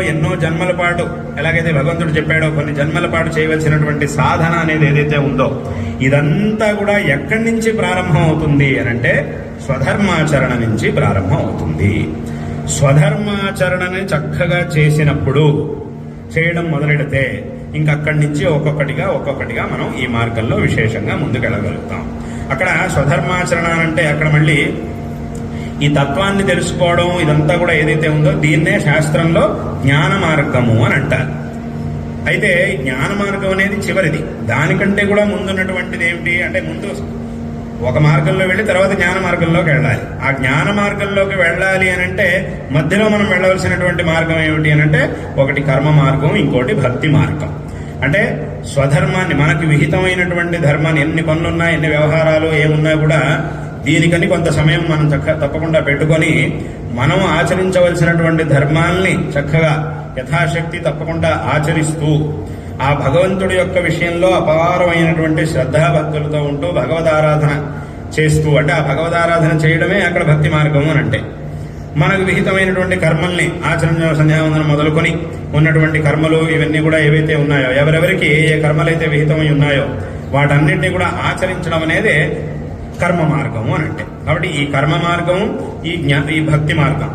ఎన్నో జన్మల పాటు ఎలాగైతే భగవంతుడు చెప్పాడో కొన్ని జన్మల పాటు చేయవలసినటువంటి సాధన అనేది ఏదైతే ఉందో ఇదంతా కూడా ఎక్కడి నుంచి ప్రారంభం అవుతుంది అని అంటే స్వధర్మాచరణ నుంచి ప్రారంభం అవుతుంది స్వధర్మాచరణని చక్కగా చేసినప్పుడు చేయడం మొదలెడితే ఇంకక్కడి నుంచి ఒక్కొక్కటిగా ఒక్కొక్కటిగా మనం ఈ మార్గంలో విశేషంగా ముందుకెళ్ళగలుగుతాం. అక్కడ స్వధర్మాచరణ అంటే అక్కడ మళ్ళీ ఈ తత్వాన్ని తెలుసుకోవడం ఇదంతా కూడా ఏదైతే ఉందో దీన్నే శాస్త్రంలో జ్ఞాన మార్గము అని అంటారు. అయితే జ్ఞాన మార్గం అనేది చివరిది. దానికంటే కూడా ముందున్నటువంటిది ఏమిటి అంటే ముందు ఒక మార్గంలో వెళ్ళి తర్వాత జ్ఞాన మార్గంలోకి వెళ్ళాలి. ఆ జ్ఞాన మార్గంలోకి వెళ్ళాలి అని అంటే మధ్యలో మనం వెళ్ళవలసినటువంటి మార్గం ఏమిటి అని అంటే ఒకటి కర్మ మార్గం ఇంకోటి భక్తి మార్గం. అంటే స్వధర్మాన్ని మనకి విహితమైనటువంటి ధర్మాన్ని ఎన్ని పనులున్నా ఎన్ని వ్యవహారాలు ఏమున్నా కూడా దీనికని కొంత సమయం మనం చక్క తప్పకుండా పెట్టుకొని మనం ఆచరించవలసినటువంటి ధర్మాల్ని చక్కగా యథాశక్తి తప్పకుండా ఆచరిస్తూ ఆ భగవంతుడి యొక్క విషయంలో అపారమైనటువంటి శ్రద్ధాభక్తులతో ఉంటూ భగవదారాధన చేస్తూ అంటే ఆ భగవదారాధన చేయడమే అక్కడ భక్తి మార్గం అని అంటే. మనకు విహితమైనటువంటి కర్మల్ని ఆచరణ సంధ్యావందనం మొదలుకొని ఉన్నటువంటి కర్మలు ఇవన్నీ కూడా ఏవైతే ఉన్నాయో ఎవరెవరికి ఏ ఏ కర్మలైతే విహితమై ఉన్నాయో వాటన్నింటినీ కూడా ఆచరించడం అనేది కర్మ మార్గము అని అంటే. కాబట్టి ఈ కర్మ మార్గము ఈ జ్ఞా ఈ భక్తి మార్గం.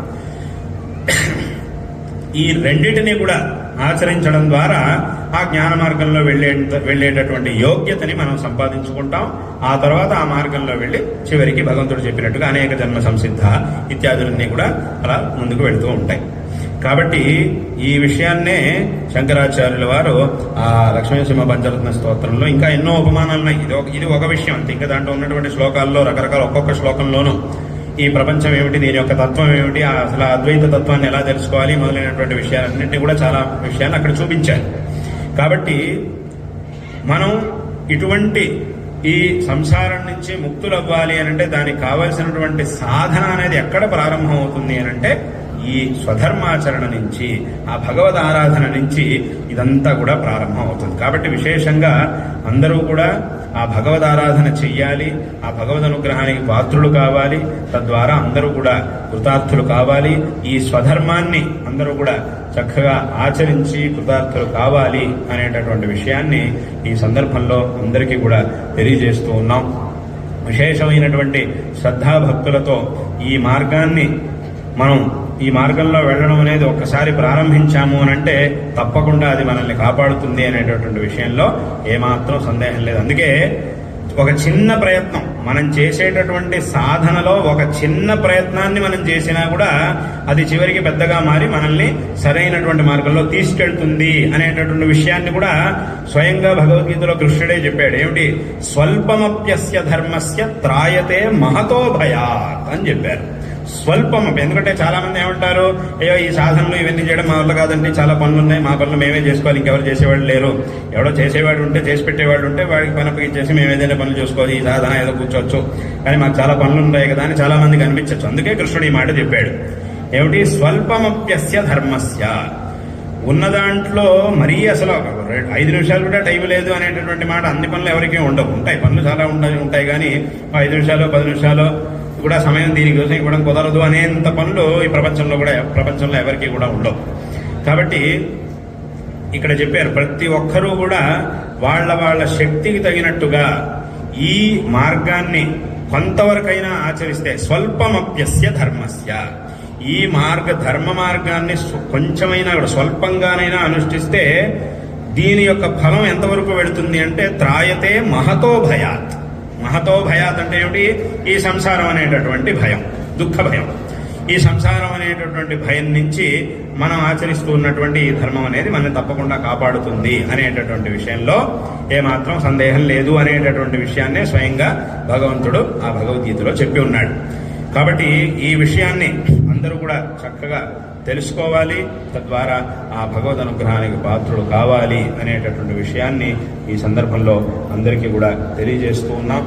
ఈ రెండింటినీ కూడా ఆచరించడం ద్వారా ఆ జ్ఞాన మార్గంలో వెళ్ళే వెళ్ళేటటువంటి యోగ్యతని మనం సంపాదించుకుంటాం. ఆ తర్వాత ఆ మార్గంలో వెళ్ళి చివరికి భగవంతుడు చెప్పినట్టుగా అనేక జన్మ సంసిద్ధ ఇత్యాదులన్నీ కూడా అలా ముందుకు వెళుతూ ఉంటాయి. కాబట్టి ఈ విషయాన్నే శంకరాచార్యుల వారు ఆ లక్ష్మీసింహ పంచరత్న స్తోత్రంలో ఇంకా ఎన్నో ఉపమానాలు ఉన్నాయి. ఇది ఒక ఇది ఒక విషయం. అంతే. ఇంకా దాంట్లో ఉన్నటువంటి శ్లోకాల్లో రకరకాల ఒక్కొక్క శ్లోకంలోనూ ఈ ప్రపంచం ఏమిటి దీని యొక్క తత్వం ఏమిటి అసలు అద్వైత తత్వాన్ని ఎలా తెలుసుకోవాలి మొదలైనటువంటి విషయాలన్నింటినీ కూడా చాలా విషయాలు అక్కడ చూపించాలి కాబట్టి మనం ఇటువంటి ఈ సంసారం నుంచి ముక్తులవ్వాలి అని అంటే దానికి కావలసినటువంటి సాధన అనేది ఎక్కడ ప్రారంభం అవుతుంది అని అంటే ఈ స్వధర్మాచరణ నుంచి ఆ భగవద్ ఆరాధన నుంచి ఇదంతా కూడా ప్రారంభం అవుతుంది కాబట్టి విశేషంగా అందరూ కూడా ఆ భగవద్ ఆరాధన చెయ్యాలి ఆ భగవద్ అనుగ్రహానికి పాత్రులు కావాలి తద్వారా అందరూ కూడా కృతార్థులు కావాలి ఈ స్వధర్మాన్ని అందరూ కూడా చక్కగా ఆచరించి కృతార్థులు కావాలి అనేటటువంటి విషయాన్ని ఈ సందర్భంలో అందరికీ కూడా తెలియజేస్తూ ఉన్నాం. విశేషమైనటువంటి శ్రద్ధాభక్తులతో ఈ మార్గాన్ని మనం ఈ మార్గంలో వెళ్ళడం అనేది ఒక్కసారి ప్రారంభించాము అని అంటే తప్పకుండా అది మనల్ని కాపాడుతుంది అనేటటువంటి విషయంలో ఏమాత్రం సందేహం లేదు. అందుకే ఒక చిన్న ప్రయత్నం మనం చేసేటటువంటి సాధనలో ఒక చిన్న ప్రయత్నాన్ని మనం చేసినా కూడా అది చివరికి పెద్దగా మారి మనల్ని సరైనటువంటి మార్గంలో తీసుకెళ్తుంది అనేటటువంటి విషయాన్ని కూడా స్వయంగా భగవద్గీతలో కృష్ణుడే చెప్పాడు. ఏమిటి? స్వల్పమప్యస్య ధర్మస్య త్రాయతే మహతో భయాత్ అని చెప్పారు. స్వల్పం. ఎందుకంటే చాలా మంది ఏమంటారు అయ్యో ఈ సాధనలు ఇవన్నీ చేయడం మా వల్ల కాదండి చాలా పనులు ఉన్నాయి మా పనులు మేమే చేసుకోవాలి ఇంకెవరు చేసేవాడు లేరు. ఎవడో చేసేవాడు ఉంటే చేసి పెట్టేవాడు ఉంటే వాడికి పని చేసి మేము ఏదైనా పనులు చేసుకోవాలి ఈ సాధన ఏదో కూర్చోవచ్చు. కానీ మాకు చాలా పనులు ఉన్నాయి కదా అని చాలా మందికి అనిపించవచ్చు అందుకే కృష్ణుడు ఈ మాట చెప్పాడు. ఏమిటి? స్వల్పమప్యస్య ధర్మస్య. ఉన్న దాంట్లో మరీ అసలు ఐదు నిమిషాలు కూడా టైం లేదు అనేటటువంటి మాట అన్ని పనులు ఎవరికీ ఉండవు. ఉంటాయి పనులు చాలా ఉంటాయి ఉంటాయి కానీ ఐదు నిమిషాలు పది నిమిషాలు కూడా సమయం దీనికోసం ఇవ్వడం కుదరదు అనేంత పనులు ఈ ప్రపంచంలో కూడా ప్రపంచంలో ఎవరికి కూడా ఉండవు. కాబట్టి ఇక్కడ చెప్పారు ప్రతి ఒక్కరూ కూడా వాళ్ళ వాళ్ళ శక్తికి తగినట్టుగా ఈ మార్గాన్ని కొంతవరకైనా ఆచరిస్తే స్వల్పమప్యస్య ధర్మస్య. ఈ మార్గ ధర్మ మార్గాన్ని కొంచెమైనా కూడా స్వల్పంగానైనా అనుష్ఠిస్తే దీని యొక్క ఫలం ఎంతవరకు వెళుతుంది అంటే త్రాయతే మహతో భయాత్. మహతో భయాత్ అంటే ఏమిటి? ఈ సంసారం అనేటటువంటి భయం దుఃఖ భయం. ఈ సంసారం అనేటటువంటి భయం నుంచి మనం ఆచరిస్తూ ఉన్నటువంటి ఈ ధర్మం అనేది మనం తప్పకుండా కాపాడుతుంది అనేటటువంటి విషయంలో ఏమాత్రం సందేహం లేదు అనేటటువంటి విషయాన్నే స్వయంగా భగవంతుడు ఆ భగవద్గీతలో చెప్పి ఉన్నాడు. కాబట్టి ఈ విషయాన్ని అందరూ కూడా చక్కగా తెలుసుకోవాలి. తద్వారా ఆ భగవద్ అనుగ్రహానికి పాత్రుడు కావాలి అనేటటువంటి విషయాన్ని ఈ సందర్భంలో అందరికీ కూడా తెలియజేస్తూ ఉన్నాం.